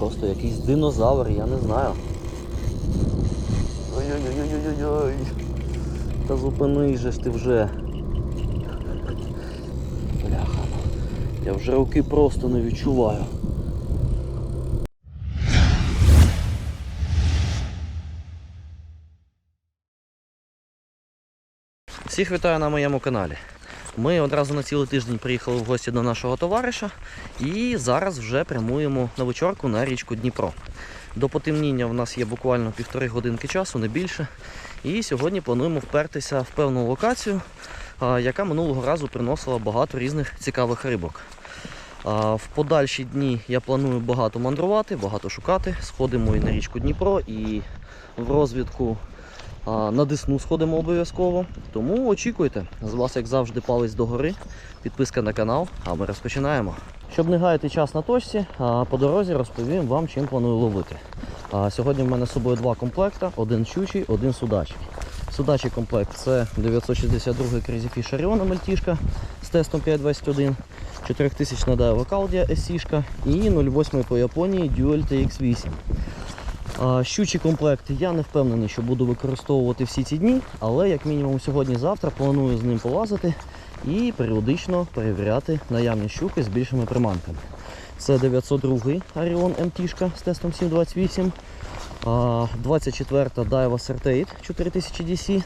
просто якийсь динозавр, я не знаю. Ой-ой-ой-ой-ой-ой. Та зупинись же ж ти вже. Бляха. Я вже руки просто не відчуваю. Всіх вітаю на моєму каналі. Ми одразу на цілий тиждень приїхали в гості до нашого товариша і зараз вже прямуємо на вечорку на річку Дніпро. До потемніння в нас є буквально півтори годинки часу, не більше. І сьогодні плануємо впертися в певну локацію, яка минулого разу приносила багато різних цікавих рибок. В подальші дні я планую багато мандрувати, багато шукати. Сходимо і на річку Дніпро, і в розвідку на Десну сходимо обов'язково. Тому очікуйте. З вас, як завжди, палець догори, підписка на канал, а ми розпочинаємо. Щоб не гаяти час на точці, по дорозі розповім вам, чим планую ловити. Сьогодні в мене з собою два комплекта: один щучий, один судачий. Судачий комплект це 962 Crazy Fish мальтішка з тестом 521, 4000 Daiwa Caldia SC і 08 по Японії Dual TX8. А, Щучий комплект я не впевнений, що буду використовувати всі ці дні, але як мінімум сьогодні-завтра планую з ним полазити і періодично перевіряти наявні щуки з більшими приманками. Це 902 Arion MT з тестом 728, 24-та Daiwa Certate 4000 DC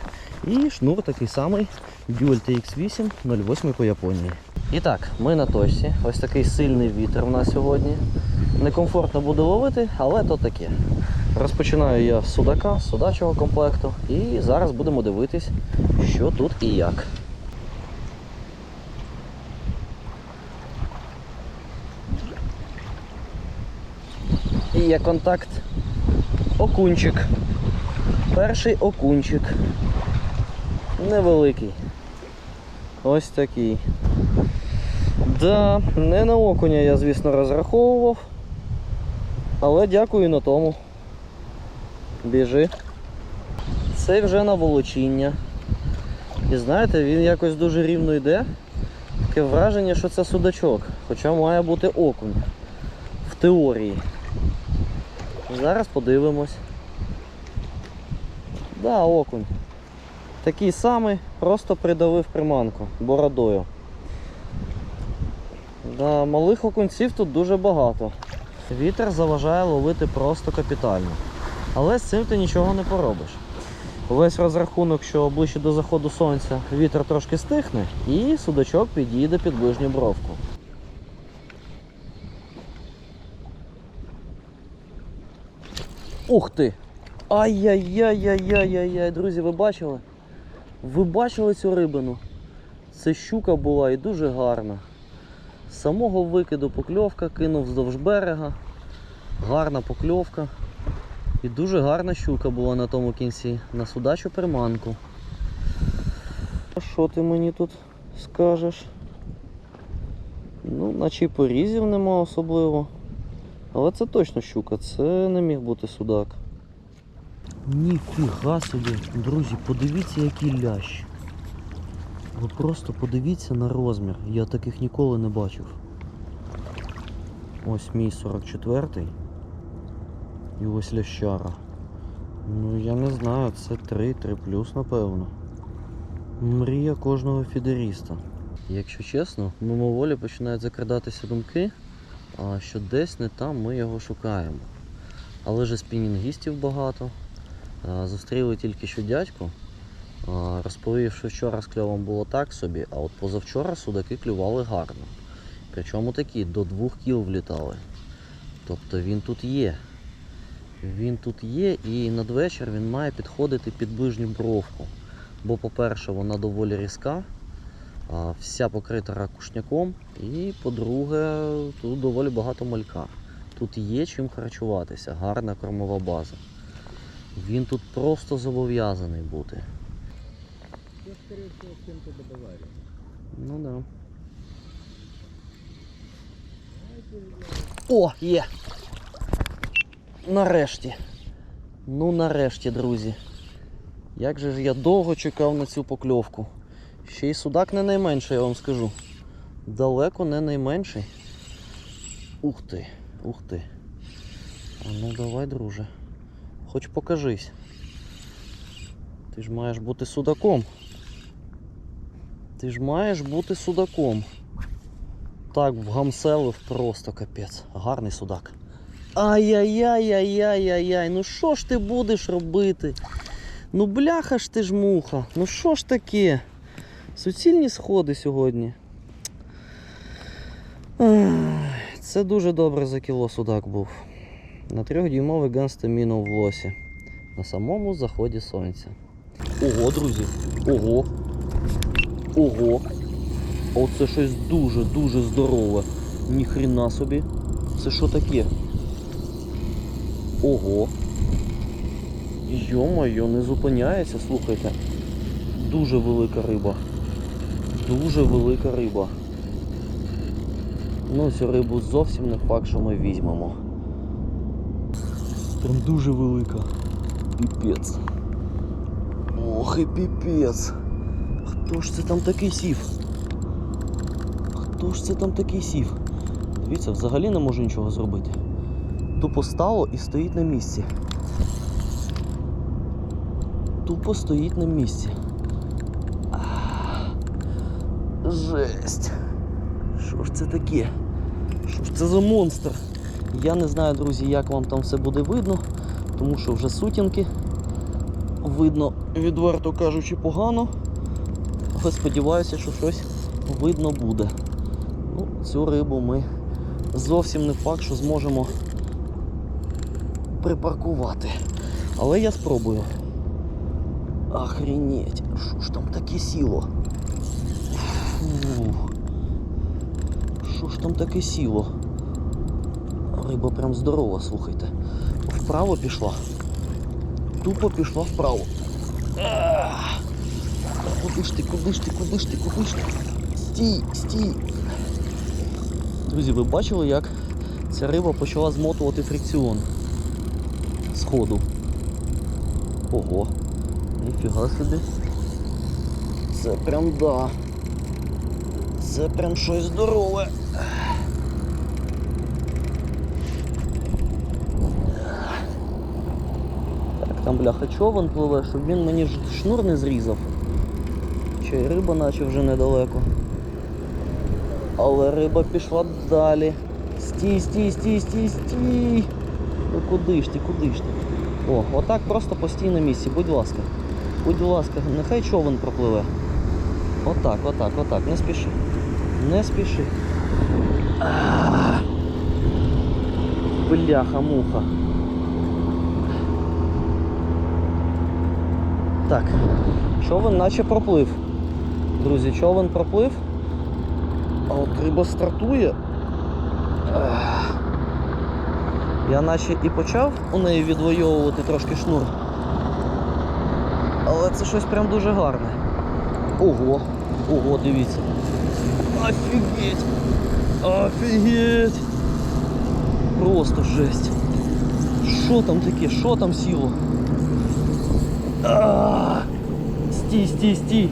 і шнур такий самий Dual TX8 08 по Японії. І так, ми на точці. Ось такий сильний вітер у нас сьогодні. Некомфортно буде ловити, але то таке. Розпочинаю я з судака, з судачого комплекту, і зараз будемо дивитись, що тут і як. І є контакт. Окунчик. Перший окунчик. Невеликий. Ось такий. Да, не на окуня я, звісно, розраховував. Але дякую на тому. Біжи. Це вже на волочіння. І знаєте, він якось дуже рівно йде. Таке враження, що це судачок. Хоча має бути окунь. В теорії. Зараз подивимось. Да, окунь. Такий самий, просто придавив приманку бородою. Да, малих окунців тут дуже багато. Вітер заважає ловити просто капітально. Але з цим ти нічого не поробиш. Весь розрахунок, що ближче до заходу сонця вітер трошки стихне і судачок підійде під ближню бровку. Ух ти! Ай-яй-яй-яй-яй-яй-яй, друзі, ви бачили? Ви бачили цю рибину? Це щука була і дуже гарна. З самого викиду покльовка кинув вздовж берега. Гарна покльовка. І дуже гарна щука була на тому кінці, на судачу приманку. А що ти мені тут скажеш? Ну, наче й порізів нема особливо. Але це точно щука, це не міг бути судак. Ніфіга собі, друзі, подивіться, який лящ. Ви просто подивіться на розмір. Я таких ніколи не бачив. Ось мій 44-й. І ось лящара. Ну я не знаю, це 3, 3 плюс, напевно. Мрія кожного фідеріста. Якщо чесно, мимоволі починають закрадатися думки, що десь не там ми його шукаємо. Але ж спінінгістів багато. Зустріли тільки що дядьку. Розповів, що вчора з кльовом було так собі, а от позавчора судаки клювали гарно. Причому такі до двох кіл влітали. Тобто він тут є. Він тут є і надвечір він має підходити під ближню бровку. Бо, по-перше, вона доволі різка, вся покрита ракушняком, і по-друге, тут доволі багато малька. Тут є чим харчуватися, гарна кормова база. Він тут просто зобов'язаний бути. Це, скорее всего, стенка до Баварии. Ну да. О, є! Нарешті. Ну нарешті, друзі. Як же ж я довго чекав на цю покльовку. Ще й судак не найменший, я вам скажу. Далеко не найменший. Ух ти, ух ти. А ну давай, друже. Хоч покажись. Ти ж маєш бути судаком. Ти ж маєш бути судаком. Так, вгамселив просто капець. Гарний судак. Ай-яй-яй-яй-яй-яй-яй. Ну що ж ти будеш робити? Ну бляха ж ти ж муха. Ну що ж таке? Суцільні сходи сьогодні. Це дуже добре за кіло судак був. На трьохдюймовий генстаміну в лосі. На самому заході сонця. Ого, друзі. Ого. Ого. Оце щось дуже-дуже здорове. Ніхрена собі. Це що таке? Ого. Йо-моє, не зупиняється, слухайте. Дуже велика риба. Дуже велика риба. Ну, цю рибу зовсім не факт, що ми візьмемо. Прям дуже велика. Піпець. Ох і піпець. Хто ж це там такий сів? Хто ж це там такий сів? Дивіться, взагалі не можу нічого зробити. Тупо стало і стоїть на місці. Тупо стоїть на місці. Жесть. Що ж це таке? Що ж це за монстр? Я не знаю, друзі, як вам там все буде видно, тому що вже сутінки. Видно, відверто кажучи, погано. Але сподіваюся, що щось видно буде. Ну, цю рибу ми зовсім не факт, що зможемо припаркувати. Але я спробую. Охренеть, що ж там таке сіло? Що ж там таке сіло? Риба прям здорова, слухайте. Вправо пішла. Тупо пішла вправо. Куди ж ти, куди ж ти, куди ж ти, куди ж ти? Стій, стій. Друзі, ви бачили, як ця риба почала змотувати фрикціон ходу. Ого, ніфіга собі. Це прям да. Це прям щось здорове. Так, там бляха човен пливе, щоб він мені шнур не зрізав. Й риба наче вже недалеко. Але риба пішла далі. Стій, стій, стій, стій, стій. Куди ж ти, куди ж ти? О, отак просто постій на місці, будь ласка. Будь ласка, нехай човен пропливе. Отак, отак, отак, не спіши. Не спіши. Бляха-муха. Так, човен наче проплив. Друзі, човен проплив. А от риба стартує. Ах. Я наче і почав у неї відвоювати трошки шнур. Але це щось прям дуже гарне. Ого, ого, дивіться. Офігеть! Офігеть! Просто жесть. Що там таке? Що там сіло? Стій, стій, стій.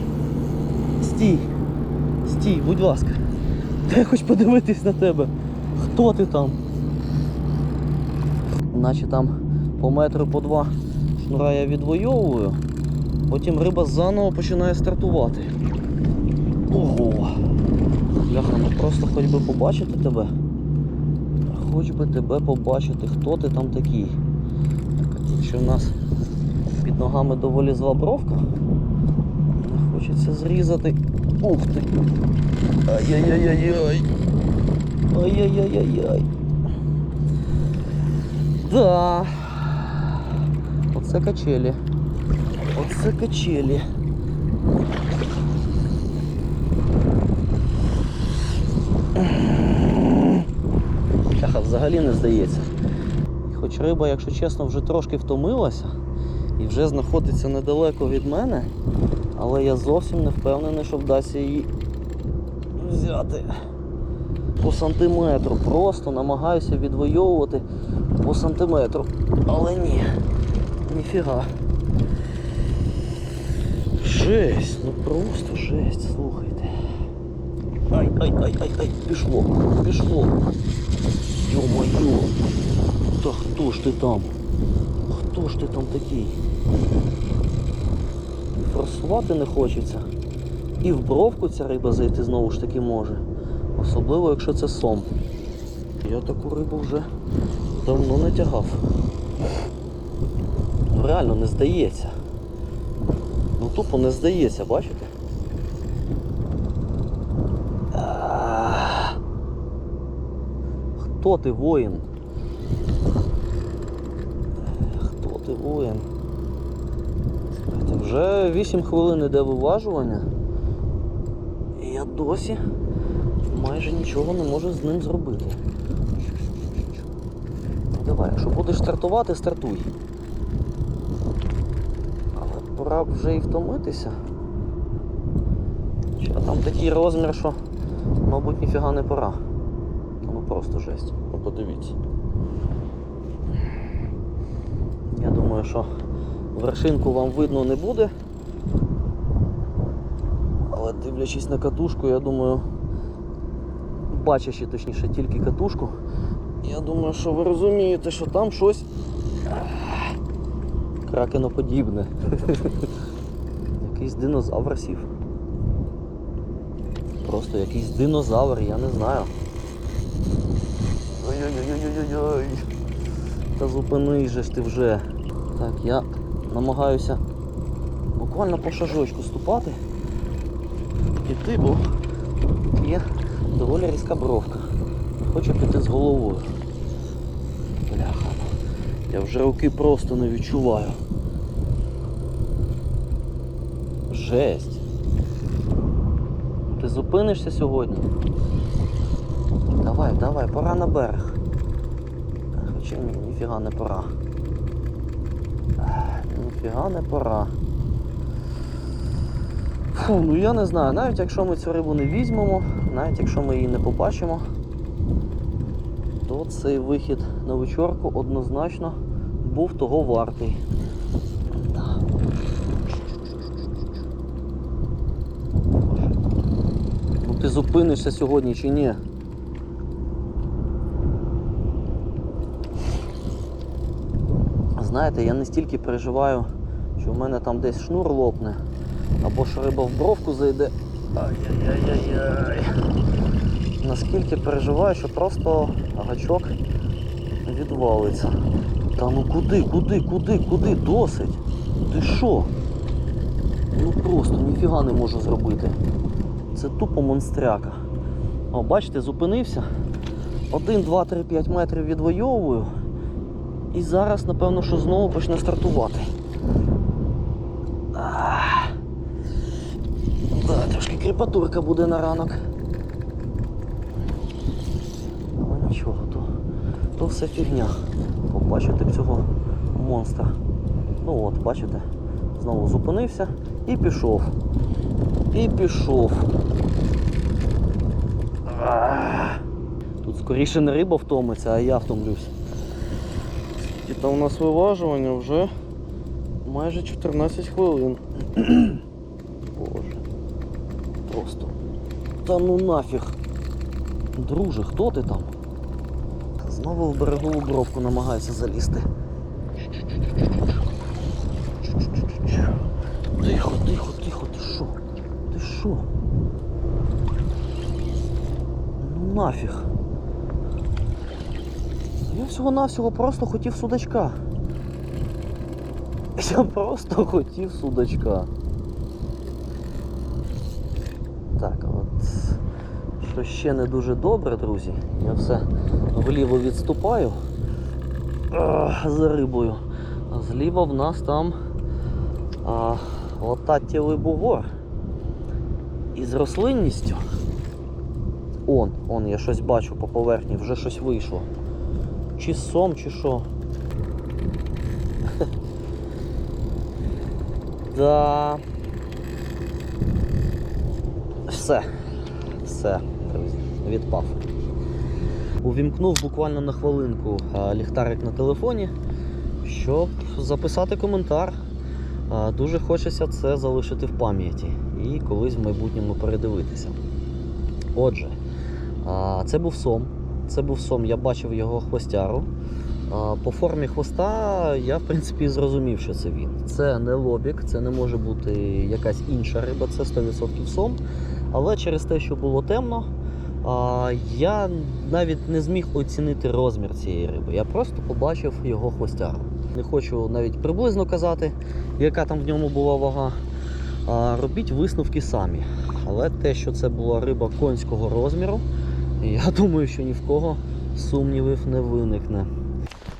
Стій. Стій, будь ласка. Дай хоч подивитись на тебе. Хто ти там? Наче там по метру по два шнура я відвоюю. Потім риба заново починає стартувати. Ого. Бляха, ну просто хоч би побачити тебе. Хоч би тебе побачити, хто ти там такий. Так, а в нас під ногами доволі зла бровка. Не хочеться зрізати. Ух ти! Ай-яй-яй-яй-яй! Ай-яй-яй-яй-яй! Да. Оце качелі. Оце качелі. Бляха, взагалі не здається. Хоч риба, якщо чесно, вже трошки втомилася і вже знаходиться недалеко від мене, але я зовсім не впевнений, що вдасться її взяти по сантиметру. Просто намагаюся відвоювати по сантиметру. Але ні, ніфіга. Жесть, ну просто жесть, слухайте. Ай, ай, ай, ай, ай, пішло, пішло. Йо-моє. Та хто ж ти там? Хто ж ти там такий? Форсувати не хочеться. І в бровку ця риба зайти знову ж таки може. Особливо, якщо це сом. Я таку рибу вже давно не тягав. Ну реально не здається. Ну тупо не здається, бачите? Хто ти воїн? Хто ти воїн? Вже 8 хвилин іде виважування. І я досі майже нічого не можу з ним зробити. Давай, якщо будеш стартувати, стартуй. Але пора вже і втомитися. Ще там такий розмір, що, мабуть, ніфіга не пора. Ну просто жесть. Ну подивіться. Я думаю, що вершинку вам видно не буде. Але дивлячись на катушку, я думаю, бачачи точніше тільки катушку, я думаю, що ви розумієте, що там щось кракеноподібне. Якийсь динозавр сів. Просто якийсь динозавр, я не знаю. Ой-ой-ой-ой-ой-ой. Та зупинись же ж ти вже. Так, я намагаюся буквально по шажочку ступати. Піти, бо є доволі різка бровка. Хочу піти з головою. Бляха. Я вже руки просто не відчуваю. Жесть. Ти зупинишся сьогодні? Давай, давай, пора на берег. Хоча ні, ніфіга не пора. Ніфіга не пора. Фу, ну я не знаю, навіть якщо ми цю рибу не візьмемо, навіть якщо ми її не побачимо, то цей вихід на вечорку однозначно був того вартий. Ну ти зупинишся сьогодні чи ні? Знаєте, я не стільки переживаю, що в мене там десь шнур лопне, або що риба в бровку зайде. Ай-яй-яй-яй. Наскільки переживаю, що просто гачок відвалиться. Та ну куди, куди, куди, куди? Досить? Ти що? Ну просто ніфіга не можу зробити. Це тупо монстряка. О, бачите, зупинився. 1, 2, 3, 5 метрів відвоюваю. І зараз, напевно, що знову почне стартувати. Ах. Кріпатурка буде на ранок. Ну нічого, то, то все фігня. Побачити б цього монстра. Ну от, бачите, знову зупинився і пішов. І пішов. Тут скоріше не риба втомиться, а я втомлюсь. І там у нас виважування вже майже 14 хвилин. Боже. Просто. Та ну нафіг. Друже, хто ти там? Знову в берегову бровку намагаюся залізти. Тихо, тихо, тихо, ти що? Ти що? Ну нафіг. Я всього-навсього просто хотів судачка. Я просто хотів судачка. Так, от ще не дуже добре, друзі. Я все вліво відступаю за рибою. А зліва в нас там а, лататтєвий бугор. Із рослинністю. Он, он, я щось бачу по поверхні, вже щось вийшло. Чи сом, чи що. Да. Все. Все, відпав. Увімкнув буквально на хвилинку ліхтарик на телефоні, щоб записати коментар. Дуже хочеться це залишити в пам'яті і колись в майбутньому передивитися. Отже, це був сом. Це був сом, я бачив його хвостяру. По формі хвоста я, в принципі, зрозумів, що це він. Це не лобік, це не може бути якась інша риба, це 100% сом. Але через те, що було темно, а, я навіть не зміг оцінити розмір цієї риби. Я просто побачив його хвостяру. Не хочу навіть приблизно казати, яка там в ньому була вага. А, робіть висновки самі. Але те, що це була риба конського розміру, я думаю, що ні в кого сумнівів не виникне.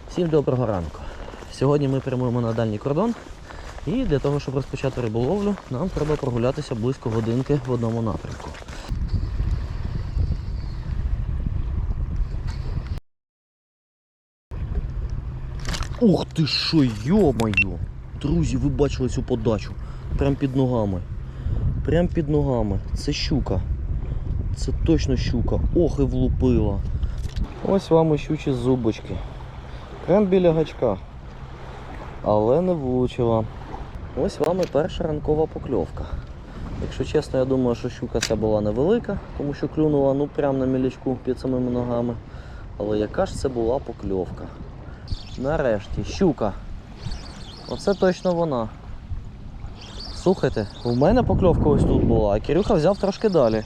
Всім доброго ранку. Сьогодні ми прямуємо на дальній кордон. І для того, щоб розпочати риболовлю, нам треба прогулятися близько годинки в одному напрямку. Ух ти що, йо-моє! Друзі, ви бачили цю подачу. Прям під ногами. Прям під ногами. Це щука. Це точно щука. Ох і влупила. Ось вам і щучі зубочки. Прям біля гачка. Але не влучила. Ось вам і перша ранкова покльовка. Якщо чесно, я думаю, що щука ця була невелика, тому що клюнула ну прямо на мілячку під самими ногами. Але яка ж це була покльовка? Нарешті, щука. Оце точно вона. Слухайте, у мене покльовка ось тут була, а Кирюха взяв трошки далі.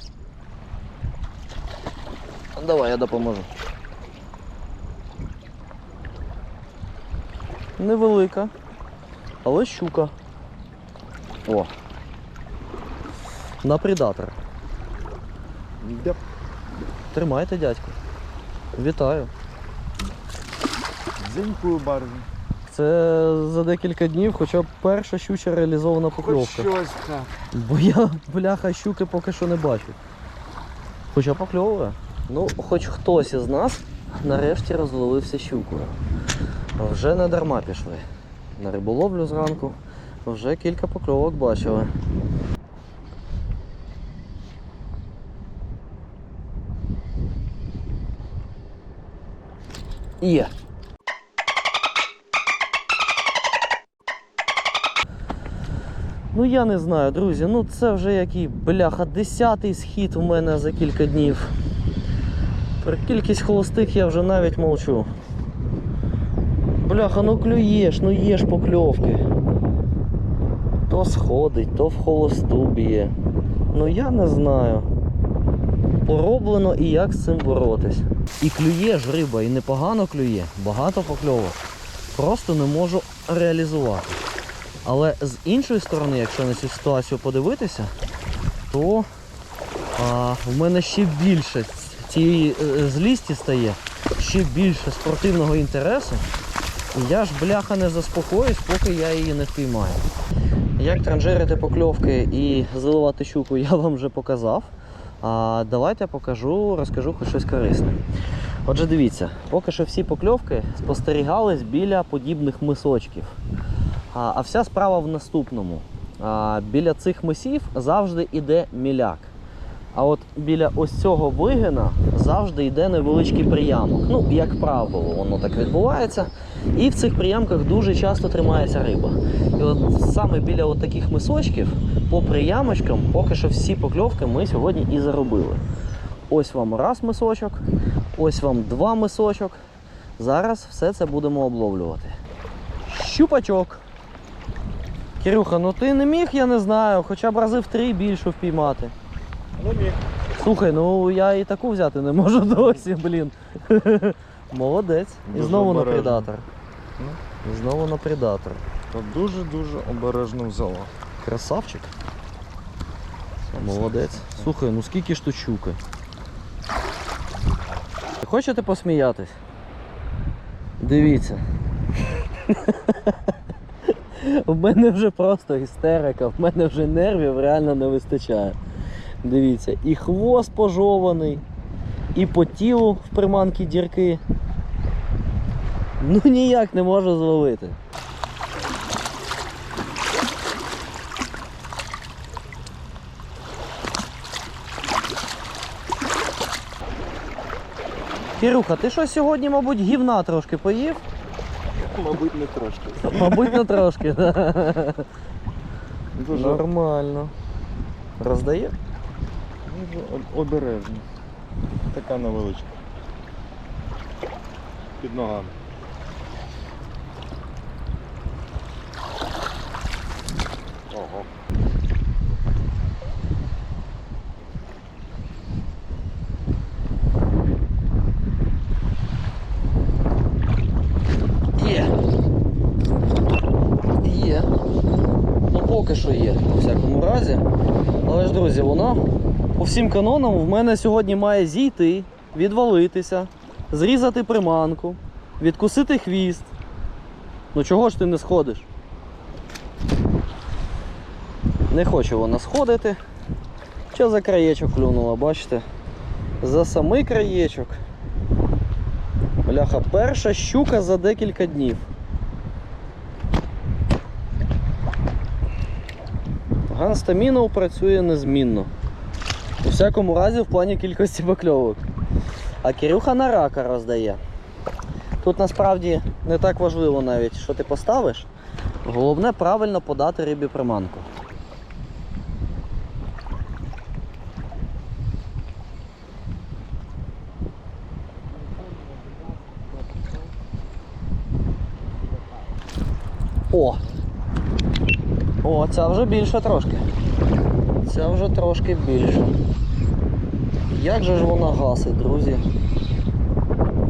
Давай, я допоможу. Невелика, але щука. О. На предатор. Йоп. Тримайте, дядько. Вітаю. Дзинькую баржу. Це за декілька днів хоча б перша щуча реалізована Хоч покльовка. щось. Бо я, бляха, щуки поки що не бачу. Хоча покльовує. Ну, хоч хтось із нас нарешті розловився щукою. Вже не дарма пішли. На риболовлю зранку вже кілька покльовок бачили. Є. Ну я не знаю, друзі. Ну це вже який бляха, десятий схід у мене за кілька днів. Про кількість холостих я вже навіть мовчу. Бляха, ну клюєш, ну є покльовки. То сходить, то в холосту б'є. Ну я не знаю. Пороблено і як з цим боротись. І клює ж риба, і непогано клює, багато покльовок. Просто не можу реалізувати. Але з іншої сторони, якщо на цю ситуацію подивитися, то а, в мене ще більше цієї е, злісті стає, ще більше спортивного інтересу. І я ж бляха не заспокоюсь, поки я її не впіймаю. Як транжирити покльовки і заливати щуку, я вам вже показав. А давайте я покажу, розкажу хоч щось корисне. Отже, дивіться, поки що всі покльовки спостерігались біля подібних мисочків. А, а вся справа в наступному. А, біля цих мисів завжди йде міляк. А от біля ось цього вигина завжди йде невеличкий приямок. Ну, як правило, воно так відбувається. І в цих приямках дуже часто тримається риба. І от саме біля от таких мисочків, по приямочкам, поки що всі покльовки ми сьогодні і заробили. Ось вам раз мисочок, ось вам два мисочок. Зараз все це будемо обловлювати. Щупачок. Кирюха, ну ти не міг, я не знаю, хоча б рази в три більше впіймати. Ну міг. Слухай, ну я і таку взяти не можу досі, блін. Молодець. І Дуже знову на обережно. предатор. І знову на предатор. То дуже-дуже обережно взяла. Красавчик. Молодець. Слухай, ну скільки ж тут щуки? Хочете посміятись? Дивіться. У мене вже просто істерика, в мене вже нервів реально не вистачає. Дивіться, і хвост пожований, і по тілу в приманки дірки. Ну ніяк не можу зловити. Кируха, ти що сьогодні, мабуть, гівна трошки поїв? Мабуть, не трошки. Мабуть, не трошки. Дуже, Нормально. Роздає? обережно. Така невеличка. Під ногами. поки що є, у всякому разі. Але ж, друзі, вона по всім канонам в мене сьогодні має зійти, відвалитися, зрізати приманку, відкусити хвіст. Ну чого ж ти не сходиш? Не хоче вона сходити. Що за краєчок клюнула, бачите? За самий краєчок. Бляха, перша щука за декілька днів. Ганстамінов працює незмінно. У всякому разі в плані кількості покльовок. А Кирюха на рака роздає. Тут насправді не так важливо навіть, що ти поставиш. Головне правильно подати рибі приманку. О! О, ця вже більше трошки. Ця вже трошки більше. Як же ж вона гасить, друзі?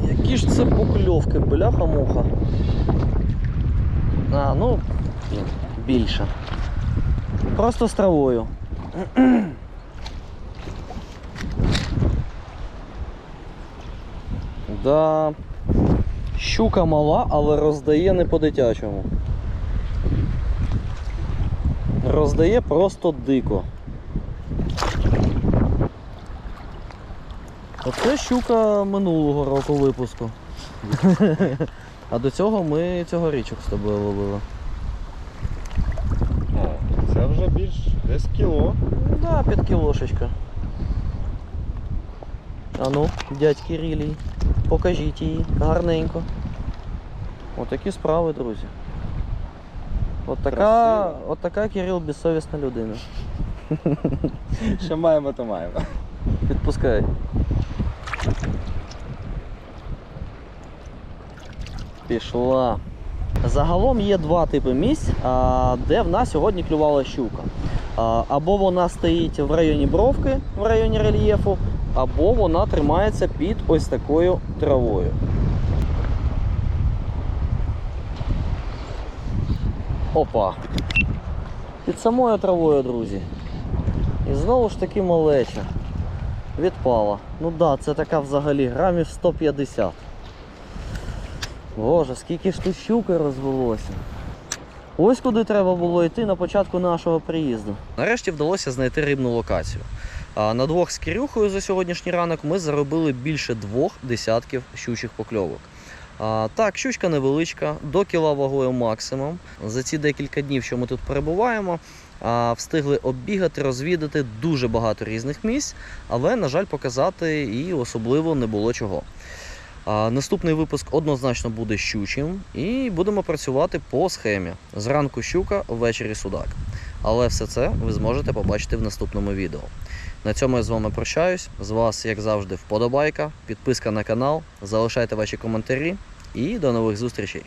Які ж це покльовки, бляха-муха. А, ну, більше. Просто з травою. Да. Щука мала, але роздає не по-дитячому. Роздає просто дико. Оце щука минулого року випуску. А до цього ми цьогорічок з тобою ловили. О, це вже більш десь кіло. Ну Да, під кілошечка. А ну, дядь Кирилій, покажіть її гарненько. Отакі справи, друзі. От така, от така Кирил безсовісна людина. Що маємо, то маємо. Відпускай. Пішла. Загалом є два типи місць, де в нас сьогодні клювала щука. Або вона стоїть в районі бровки, в районі рельєфу, або вона тримається під ось такою травою. Опа. Під самою травою, друзі. І знову ж таки малеча. Відпала. Ну да, це така взагалі грамів 150. Боже, скільки ж тут щуки розвелося. Ось куди треба було йти на початку нашого приїзду. Нарешті вдалося знайти рибну локацію. На двох з Кирюхою за сьогоднішній ранок ми заробили більше двох десятків щучих покльовок. Так, щучка невеличка, до кіла вагою максимум. За ці декілька днів, що ми тут перебуваємо, встигли оббігати, розвідати дуже багато різних місць, але, на жаль, показати і особливо не було чого. Наступний випуск однозначно буде щучим, і будемо працювати по схемі. Зранку щука, ввечері судак. Але все це ви зможете побачити в наступному відео. На цьому я з вами прощаюсь. З вас, як завжди, вподобайка, підписка на канал, залишайте ваші коментарі і до нових зустрічей.